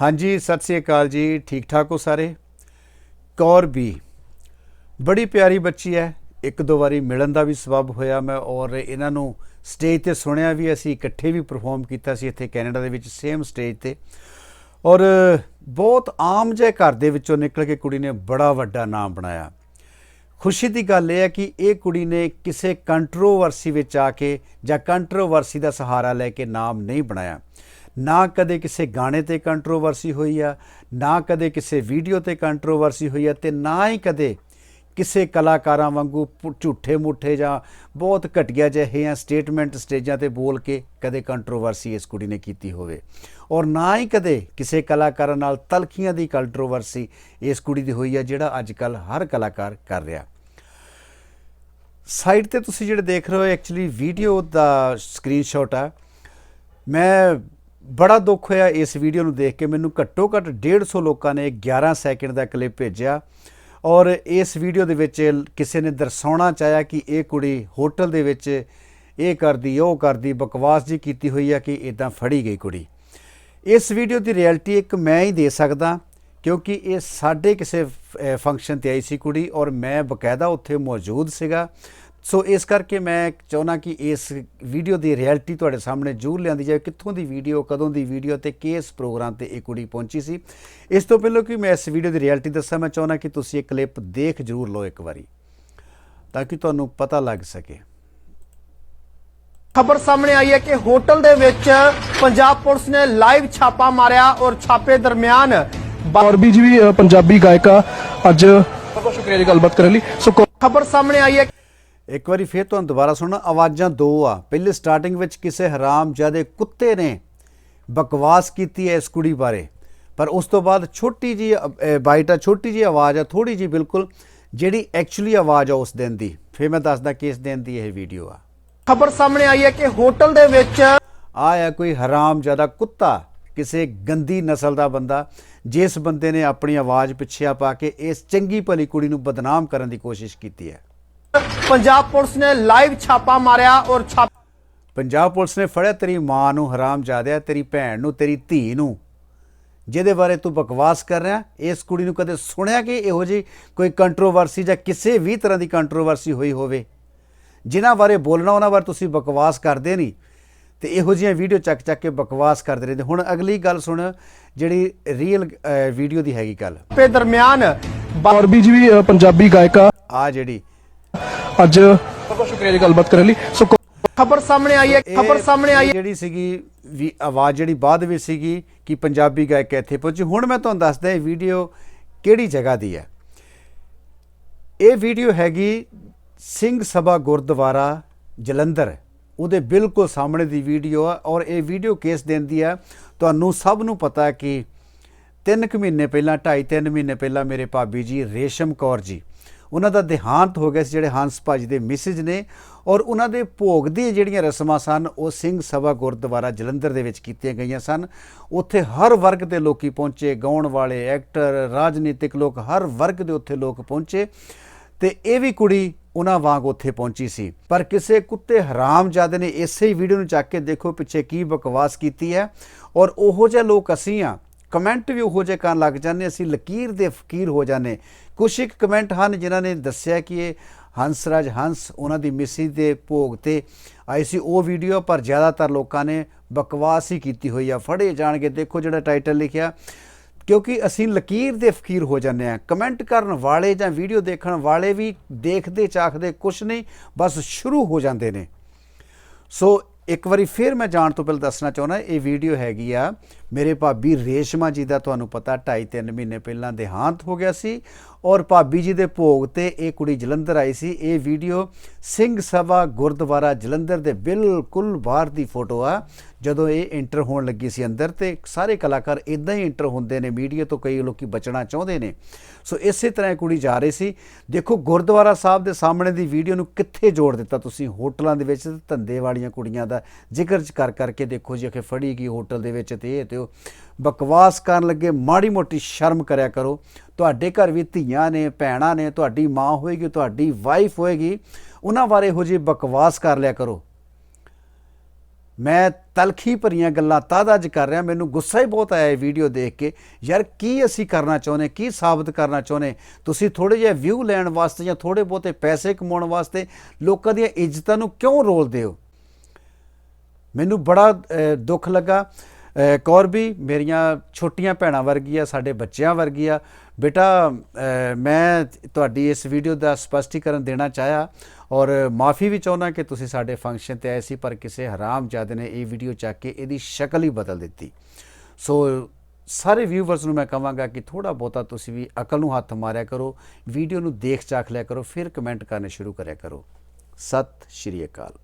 ਹਾਂਜੀ, ਸਤਿ ਸ੍ਰੀ ਅਕਾਲ ਜੀ। ਠੀਕ ਠਾਕ ਹੋ ਸਾਰੇ? ਕੌਰ ਵੀ। ਬੜੀ ਪਿਆਰੀ ਬੱਚੀ ਹੈ। ਇੱਕ ਦੋ ਵਾਰੀ ਮਿਲਣ ਦਾ ਵੀ ਸਬਬ ਹੋਇਆ ਮੈਂ ਔਰ ਇਹਨਾਂ ਨੂੰ ਸਟੇਜ ਤੇ ਸੁਣਿਆ ਵੀ, ਅਸੀਂ ਇਕੱਠੇ ਵੀ ਪਰਫਾਰਮ ਕੀਤਾ ਸੀ ਇੱਥੇ ਕੈਨੇਡਾ ਦੇ ਵਿੱਚ ਸੇਮ ਸਟੇਜ ਤੇ। ਔਰ ਬਹੁਤ ਆਮ ਜਿਹੇ ਘਰ ਦੇ ਵਿੱਚੋਂ ਨਿਕਲ ਕੇ ਕੁੜੀ ਨੇ ਬੜਾ ਵੱਡਾ ਨਾਮ ਬਣਾਇਆ। ਖੁਸ਼ੀ ਦੀ ਗੱਲ ਇਹ ਹੈ ਕਿ ਇਹ ਕੁੜੀ ਨੇ ਕਿਸੇ ਕੰਟਰੋਵਰਸੀ ਵਿੱਚ ਆ ਕੇ ਜਾਂ ਕੰਟਰੋਵਰਸੀ ਦਾ ਸਹਾਰਾ ਲੈ ਕੇ ਨਾਮ ਨਹੀਂ ਬਣਾਇਆ। ਨਾ ਕਦੇ ਕਿਸੇ ਗਾਣੇ ਤੇ ਕੰਟਰੋਵਰਸੀ ਹੋਈ ਆ, ਨਾ ਕਦੇ ਕਿਸੇ ਵੀਡੀਓ ਤੇ ਕੰਟਰੋਵਰਸੀ ਹੋਈ ਆ ਤੇ ਨਾ ਹੀ ਕਦੇ ਕਿਸੇ ਕਲਾਕਾਰਾਂ ਵਾਂਗੂ ਝੂਠੇ ਮੁੱਠੇ ਜਾਂ ਬਹੁਤ ਘਟੀਆ ਜਿਹੇ ਆ ਸਟੇਟਮੈਂਟ ਸਟੇਜਾਂ ਤੇ ਬੋਲ ਕੇ ਕਦੇ ਕੰਟਰੋਵਰਸੀ ਇਸ ਕੁੜੀ ਨੇ ਕੀਤੀ ਹੋਵੇ। ਔਰ ਨਾ ਹੀ ਕਦੇ ਕਿਸੇ ਕਲਾਕਾਰਾਂ ਨਾਲ ਤਲਖੀਆਂ ਦੀ ਕੰਟਰੋਵਰਸੀ ਇਸ ਕੁੜੀ ਦੀ ਹੋਈ ਆ ਜਿਹੜਾ ਅੱਜ ਕੱਲ ਹਰ ਕਲਾਕਾਰ ਕਰ ਰਿਹਾ। ਸਾਈਡ ਤੇ ਤੁਸੀਂ ਜਿਹੜੇ ਦੇਖ ਰਹੇ ਹੋ ਐਕਚੁਅਲੀ ਵੀਡੀਓ ਦਾ ਸਕਰੀਨਸ਼ਾਟ ਆ। ਮੈਂ ਬੜਾ ਦੁੱਖ ਹੋਇਆ ਇਸ ਵੀਡੀਓ ਨੂੰ ਦੇਖ ਕੇ। ਮੈਨੂੰ ਘੱਟੋ ਘੱਟ 150 ਲੋਕਾਂ ਨੇ 11 ਸੈਕਿੰਡ ਦਾ ਕਲਿੱਪ ਭੇਜਿਆ ਔਰ ਇਸ ਵੀਡੀਓ ਦੇ ਵਿੱਚ ਕਿਸੇ ਨੇ ਦਰਸਾਉਣਾ ਚਾਹਿਆ ਕਿ ਇਹ ਕੁੜੀ ਹੋਟਲ ਦੇ ਵਿੱਚ ਇਹ ਕਰਦੀ, ਉਹ ਕਰਦੀ, ਬਕਵਾਸ ਜੀ ਕੀਤੀ ਹੋਈ ਆ ਕਿ ਇਦਾਂ ਫੜੀ ਗਈ ਕੁੜੀ। ਇਸ ਵੀਡੀਓ ਦੀ ਰਿਐਲਿਟੀ ਇੱਕ ਮੈਂ ਹੀ ਦੇ ਸਕਦਾ ਕਿਉਂਕਿ ਇਹ ਸਾਡੇ ਕਿਸੇ ਫੰਕਸ਼ਨ ਤੇ ਆਈ ਸੀ ਕੁੜੀ ਔਰ ਮੈਂ ਬਕਾਇਦਾ ਉੱਥੇ ਮੌਜੂਦ ਸੀਗਾ। ਸੋ ਇਸ ਕਰਕੇ ਮੈਂ ਚਾਹੁੰਦਾ ਕਿ ਇਸ ਵੀਡੀਓ ਦੀ ਰਿਐਲਿਟੀ ਤੁਹਾਡੇ ਸਾਹਮਣੇ ਜ਼ਰੂਰ ਲਿਆਂਦੀ ਜਾਵੇ। ਕਿੱਥੋਂ ਦੀ ਵੀਡੀਓ ਕਦੋਂ ਦੀ ਵੀਡੀਓ ਤੇ ਕਿਸ ਪ੍ਰੋਗਰਾਮ ਤੇ ਇਹ ਕੁੜੀ ਪਹੁੰਚੀ ਸੀ। ਇਸ ਤੋਂ ਪਹਿਲਾਂ ਕਿ ਮੈਂ ਇਸ ਵੀਡੀਓ ਦੀ ਰਿਐਲਿਟੀ ਦੱਸਾਂ ਮੈਂ ਚਾਹੁੰਦਾ ਕਿ ਤੁਸੀਂ ਇਹ ਕਲਿੱਪ ਦੇਖ ਜ਼ਰੂਰ ਲਓ ਇੱਕ ਵਾਰੀ ਤਾਂ ਕਿ ਤੁਹਾਨੂੰ ਪਤਾ ਲੱਗ ਸਕੇ। ਖਬਰ ਸਾਹਮਣੇ ਆਈ ਹੈ ਕਿ ਹੋਟਲ ਦੇ ਵਿੱਚ ਪੰਜਾਬ ਪੁਲਿਸ ਨੇ ਲਾਈਵ ਛਾਪਾ ਮਾਰਿਆ ਔਰ ਛਾਪੇ ਦਰਮਿਆਨ ਔਰ ਵੀ ਜੀ ਵੀ ਪੰਜਾਬੀ ਗਾਇਕਾ ਅੱਜ ਬਹੁਤ ਬਹੁਤ ਸ਼ੁਕਰੀਆ ਜੀ ਗੱਲਬਾਤ ਕਰਨ ਲਈ। ਸੋ ਖਬਰ ਸਾਹਮਣੇ ਆਈ ਹੈ ਇੱਕ ਵਾਰੀ ਫੇਰ ਤੁਹਾਨੂੰ ਦੁਬਾਰਾ ਸੁਣਨਾ ਆਵਾਜ਼ਾਂ ਦੋ ਆ। ਪਹਿਲੇ ਸਟਾਰਟਿੰਗ ਵਿੱਚ ਕਿਸੇ ਹਰਾਮ ਜਾਦੇ ਕੁੱਤੇ ਨੇ ਬਕਵਾਸ ਕੀਤੀ ਹੈ ਇਸ ਕੁੜੀ ਬਾਰੇ। ਪਰ ਉਸ ਤੋਂ ਬਾਅਦ ਛੋਟੀ ਜੀ ਬਾਈਟ ਆ ਛੋਟੀ ਜੀ ਆਵਾਜ਼ ਆ ਥੋੜੀ ਜੀ ਬਿਲਕੁਲ ਜਿਹੜੀ ਐਕਚੁਅਲੀ ਆਵਾਜ਼ ਆ ਉਸ ਦਿਨ ਦੀ। ਫੇਰ ਮੈਂ ਦੱਸਦਾ ਕਿ ਇਸ ਦਿਨ ਦੀ ਇਹ ਵੀਡੀਓ ਆ। ਖਬਰ ਸਾਹਮਣੇ ਆਈ ਹੈ ਕਿ ਹੋਟਲ ਦੇ ਵਿੱਚ ਆਇਆ ਕੋਈ ਹਰਾਮ ਜ਼ਿਆਦਾ ਕੁੱਤਾ ਕਿਸੇ ਗੰਦੀ ਨਸਲ ਦਾ ਬੰਦਾ ਜਿਸ ਬੰਦੇ ਨੇ ਆਪਣੀ ਆਵਾਜ਼ ਪਿੱਛੇ ਪਾ ਕੇ ਇਸ ਚੰਗੀ ਭਲੀ ਕੁੜੀ ਨੂੰ ਬਦਨਾਮ ਕਰਨ ਦੀ ਕੋਸ਼ਿਸ਼ ਕੀਤੀ ਹੈ। ਪੰਜਾਬ ਪੁਲਿਸ ਨੇ ਲਾਈਵ ਛਾਪਾ ਮਾਰਿਆ ਔਰ ਛਾਪ ਪੰਜਾਬ ਪੁਲਿਸ ਨੇ ਫੜਿਆ ਤੇਰੀ ਮਾਂ ਨੂੰ ਹਰਾਮ ਜਾਦਿਆ ਤੇਰੀ ਭੈਣ ਨੂੰ ਤੇਰੀ ਧੀ ਨੂੰ। ਜਿਹਦੇ ਬਾਰੇ ਤੂੰ ਬਕਵਾਸ ਕਰ ਰਿਹਾ ਇਸ ਕੁੜੀ ਨੂੰ ਕਦੇ ਸੁਣਿਆ ਕਿ ਇਹੋ ਜੀ ਕੋਈ ਕੰਟਰੋਵਰਸੀ ਜਾਂ ਕਿਸੇ ਵੀ ਤਰ੍ਹਾਂ ਦੀ ਕੰਟਰੋਵਰਸੀ ਹੋਈ ਹੋਵੇ? ਜਿਨ੍ਹਾਂ ਬਾਰੇ ਬੋਲਣਾ ਉਹਨਾਂ ਬਾਰੇ ਤੁਸੀਂ ਬਕਵਾਸ ਕਰਦੇ ਨਹੀਂ। ਤੇ ਇਹੋ ਜਿਹੀਆਂ ਵੀਡੀਓ ਚੱਕ ਚੱਕ ਕੇ ਬਕਵਾਸ ਕਰਦੇ ਰਹਿੰਦੇ। ਹੁਣ ਅਗਲੀ ਗੱਲ ਸੁਣ ਜਿਹੜੀ ਰੀਅਲ ਵੀਡੀਓ ਦੀ ਹੈਗੀ ਗੱਲ। ਛਾਪੇ ਦਰਮਿਆਨ ਔਰ ਵੀ ਜੀ ਵੀ ਪੰਜਾਬੀ ਗਾਇਕਾ ਆ ਜਿਹੜੀ ਅੱਜ ਬਹੁਤ ਬਹੁਤ ਸ਼ੁਕਰੀਆ ਜੀ ਗੱਲਬਾਤ ਕਰਨ ਲਈ। ਸੋ ਖਬਰ ਸਾਹਮਣੇ ਆਈ ਹੈ ਖਬਰ ਸਾਹਮਣੇ ਆਈ ਹੈ। ਜਿਹੜੀ ਸੀਗੀ ਵੀ ਆਵਾਜ਼ ਜਿਹੜੀ ਬਾਅਦ ਵਿੱਚ ਸੀਗੀ ਕਿ ਪੰਜਾਬੀ ਗਾਇਕ ਇੱਥੇ ਪਹੁੰਚੀ। ਹੁਣ ਮੈਂ ਤੁਹਾਨੂੰ ਦੱਸਦਾ ਇਹ ਵੀਡੀਓ ਕਿਹੜੀ ਜਗ੍ਹਾ ਦੀ ਹੈ। ਇਹ ਵੀਡੀਓ ਹੈਗੀ ਸਿੰਘ ਸਭਾ ਗੁਰਦੁਆਰਾ ਜਲੰਧਰ। ਉਹਦੇ ਬਿਲਕੁਲ ਸਾਹਮਣੇ ਦੀ ਵੀਡੀਓ ਆ ਔਰ ਇਹ ਵੀਡੀਓ ਕਿਸ ਦਿਨ ਦੀ ਆ? ਤੁਹਾਨੂੰ ਸਭ ਨੂੰ ਪਤਾ ਕਿ ਤਿੰਨ ਕੁ ਮਹੀਨੇ ਪਹਿਲਾਂ ਢਾਈ ਤਿੰਨ ਮਹੀਨੇ ਪਹਿਲਾਂ ਮੇਰੇ ਭਾਬੀ ਜੀ ਰੇਸ਼ਮ ਕੌਰ ਜੀ ਉਹਨਾਂ ਦਾ ਦੇਹਾਂਤ ਹੋ ਗਿਆ ਸੀ ਜਿਹੜੇ ਹੰਸ ਭਾਜੀ ਦੇ ਮਿਸਿਜ ਨੇ ਔਰ ਉਹਨਾਂ ਦੇ ਭੋਗ ਦੀ ਜਿਹੜੀਆਂ ਰਸਮਾਂ ਸਨ, ਉਹ ਸਿੰਘ ਸਭਾ ਗੁਰਦੁਆਰਾ ਜਲੰਧਰ ਦੇ ਵਿੱਚ ਕੀਤੀਆਂ ਗਈਆਂ ਸਨ। ਉੱਥੇ ਹਰ ਵਰਗ ਦੇ ਲੋਕੀ ਪਹੁੰਚੇ, ਗਾਉਣ ਵਾਲੇ, ਐਕਟਰ, ਰਾਜਨੀਤਿਕ ਲੋਕ, ਹਰ ਵਰਗ ਦੇ ਉੱਥੇ ਲੋਕ ਪਹੁੰਚੇ ਤੇ ਇਹ ਵੀ ਕੁੜੀ ਉਹਨਾਂ ਵਾਂਗ ਉੱਥੇ ਪਹੁੰਚੀ ਸੀ। ਪਰ ਕਿਸੇ ਕੁੱਤੇ ਹਰਾਮਜ਼ਾਦੇ ਨੇ ਇਸੇ ਹੀ ਵੀਡੀਓ ਨੂੰ ਚੱਕ ਕੇ ਦੇਖੋ ਪਿੱਛੇ ਕੀ ਬਕਵਾਸ ਕੀਤੀ ਹੈ ਔਰ ਉਹੋ ਜਿਹੇ ਲੋਕ ਅਸੀਂ ਆ ਕਮੈਂਟ ਵੀ ਉਹੋ ਜਿਹੇ ਕਰਨ ਲੱਗ ਜਾਂਦੇ, ਅਸੀਂ ਲਕੀਰ ਦੇ ਫਕੀਰ ਹੋ ਜਾਂਦੇ। ਕੁਛ ਇੱਕ ਕਮੈਂਟ ਹਨ ਜਿਨ੍ਹਾਂ ਨੇ ਦੱਸਿਆ ਕਿ ਇਹ ਹੰਸਰਾਜ ਹੰਸ ਉਹਨਾਂ ਦੀ ਮਿਸੀ ਦੇ ਭੋਗ ਤੇ ਆਈ ਸੀ। ਉਹ ਵੀਡੀਓ ਪਰ ਜ਼ਿਆਦਾਤਰ ਲੋਕਾਂ ਨੇ ਬਕਵਾਸ ਹੀ ਕੀਤੀ ਹੋਈ ਆ। ਫੜੇ ਜਾਣਗੇ, ਦੇਖੋ ਜਿਹੜਾ ਟਾਈਟਲ ਲਿਖਿਆ। ਕਿਉਂਕਿ ਅਸੀਂ ਲਕੀਰ ਦੇ ਫਕੀਰ ਹੋ ਜਾਂਦੇ ਆ। ਕਮੈਂਟ ਕਰਨ ਵਾਲੇ ਜਾਂ ਵੀਡੀਓ ਦੇਖਣ ਵਾਲੇ ਵੀ ਦੇਖਦੇ, ਚਾਖਦੇ, ਕੁਛ ਨਹੀਂ, ਬਸ ਸ਼ੁਰੂ ਹੋ ਜਾਂਦੇ ਨੇ। ਸੋ ਇੱਕ ਵਾਰੀ ਫਿਰ ਮੈਂ ਜਾਣ ਤੋਂ ਪਹਿਲਾਂ ਦੱਸਣਾ ਚਾਹੁੰਦਾ, ਇਹ ਵੀਡੀਓ ਹੈਗੀ ਆ ਮੇਰੇ ਭਾਬੀ ਰੇਸ਼ਮਾ ਜੀ ਦਾ ਤੁਹਾਨੂੰ ਪਤਾ 2.5 3 ਮਹੀਨੇ ਪਹਿਲਾਂ ਦੇਹਾਂਤ ਹੋ ਗਿਆ ਸੀ ਔਰ ਭਾਬੀ ਜੀ ਦੇ ਭੋਗ ਤੇ ਇਹ ਕੁੜੀ ਜਲੰਧਰ ਆਈ ਸੀ। ਇਹ ਵੀਡੀਓ ਸਿੰਘ ਸਭਾ ਗੁਰਦੁਆਰਾ ਜਲੰਧਰ ਦੇ ਬਿਲਕੁਲ ਬਾਹਰ ਦੀ ਫੋਟੋ ਆ। ਜਦੋਂ ਇਹ ਇੰਟਰ ਹੋਣ ਲੱਗੀ ਸੀ ਅੰਦਰ ਤੇ ਸਾਰੇ ਕਲਾਕਾਰ ਇਦਾਂ ਹੀ ਇੰਟਰ ਹੁੰਦੇ ਨੇ, ਮੀਡੀਆ ਤੋਂ ਕਈ ਲੋਕੀ ਬਚਣਾ ਚਾਹੁੰਦੇ ਨੇ। ਸੋ ਇਸੇ ਤਰ੍ਹਾਂ ਇਹ ਕੁੜੀ ਜਾ ਰਹੀ ਸੀ। ਦੇਖੋ ਗੁਰਦੁਆਰਾ ਸਾਹਿਬ ਦੇ ਸਾਹਮਣੇ ਦੀ ਵੀਡੀਓ ਨੂੰ ਕਿੱਥੇ ਜੋੜ ਦਿੱਤਾ ਤੁਸੀਂ? ਹੋਟਲਾਂ ਦੇ ਵਿੱਚ ਧੰਦੇ ਵਾਲੀਆਂ ਕੁੜੀਆਂ ਦਾ ਜ਼ਿਕਰ ਕਰ ਕਰਕੇ ਦੇਖੋ ਜੀ ਕਿ ਫੜੀ ਗਈ ਹੋਟਲ ਦੇ ਵਿੱਚ ਤੇ ਇਹ ਤੇ ਉਹ ਬਕਵਾਸ ਕਰਨ ਲੱਗੇ ਮਾੜੀ ਮੋਟੀ ਸ਼ਰਮ ਕਰਿਆ ਕਰੋ। ਤੁਹਾਡੇ ਘਰ ਵੀ ਧੀਆਂ ਨੇ, ਭੈਣਾਂ ਨੇ, ਤੁਹਾਡੀ ਮਾਂ ਹੋਏਗੀ, ਤੁਹਾਡੀ ਵਾਈਫ ਹੋਏਗੀ, ਉਹਨਾਂ ਬਾਰੇ ਇਹੋ ਜਿਹੀ ਬਕਵਾਸ ਕਰ ਲਿਆ ਕਰੋ। ਮੈਂ ਤਲਖੀ ਭਰੀਆਂ ਗੱਲਾਂ ਤਦ ਅੱਜ ਕਰ ਰਿਹਾ, ਮੈਨੂੰ ਗੁੱਸਾ ਹੀ ਬਹੁਤ ਆਇਆ ਇਹ ਵੀਡੀਓ ਦੇਖ ਕੇ। ਯਾਰ, ਕੀ ਅਸੀਂ ਕਰਨਾ ਚਾਹੁੰਦੇ, ਕੀ ਸਾਬਤ ਕਰਨਾ ਚਾਹੁੰਦੇ? ਤੁਸੀਂ ਥੋੜੇ ਜਿਹਾ ਵਿਊ ਲੈਣ ਵਾਸਤੇ ਜਾਂ ਥੋੜੇ ਬਹੁਤੇ ਪੈਸੇ ਕਮਾਉਣ ਵਾਸਤੇ ਲੋਕਾਂ ਦੀਆਂ ਇੱਜ਼ਤਾਂ ਨੂੰ ਕਿਉਂ ਰੋਲਦੇ ਹੋ? ਮੈਨੂੰ ਬੜਾ ਦੁੱਖ ਲੱਗਾ। ਕੌਰ ਵੀ ਮੇਰੀਆਂ ਛੋਟੀਆਂ ਭੈਣਾਂ ਵਰਗੀ ਆ, ਸਾਡੇ ਬੱਚਿਆਂ ਵਰਗੀ ਆ। ਬੇਟਾ ਮੈਂ ਤੁਹਾਡੀ ਇਸ ਵੀਡੀਓ ਦਾ ਸਪਸ਼ਟੀਕਰਨ ਦੇਣਾ ਚਾਹਿਆ ਔਰ ਮਾਫੀ ਵੀ ਚਾਹੁੰਦਾ ਕਿ ਤੁਸੀਂ ਸਾਡੇ ਫੰਕਸ਼ਨ ਤੇ ਆਏ ਸੀ, ਪਰ ਕਿਸੇ ਹਰਾਮਜ਼ਾਦੇ ਨੇ ਇਹ ਵੀਡੀਓ ਚੱਕ ਕੇ ਇਹਦੀ ਸ਼ਕਲ ਹੀ ਬਦਲ ਦਿੱਤੀ। ਸੋ ਸਾਰੇ ਵਿਊਵਰਸ ਨੂੰ ਮੈਂ ਕਹਾਂਗਾ ਕਿ ਥੋੜਾ ਬਹੁਤਾ ਤੁਸੀਂ ਵੀ ਅਕਲ ਨੂੰ ਹੱਥ ਮਾਰਿਆ ਕਰੋ, ਵੀਡੀਓ ਨੂੰ ਦੇਖ ਚਾਖ ਲਿਆ ਕਰੋ, ਫਿਰ ਕਮੈਂਟ ਕਰਨੇ ਸ਼ੁਰੂ ਕਰਿਆ ਕਰੋ। ਸਤਿ ਸ਼੍ਰੀ ਅਕਾਲ।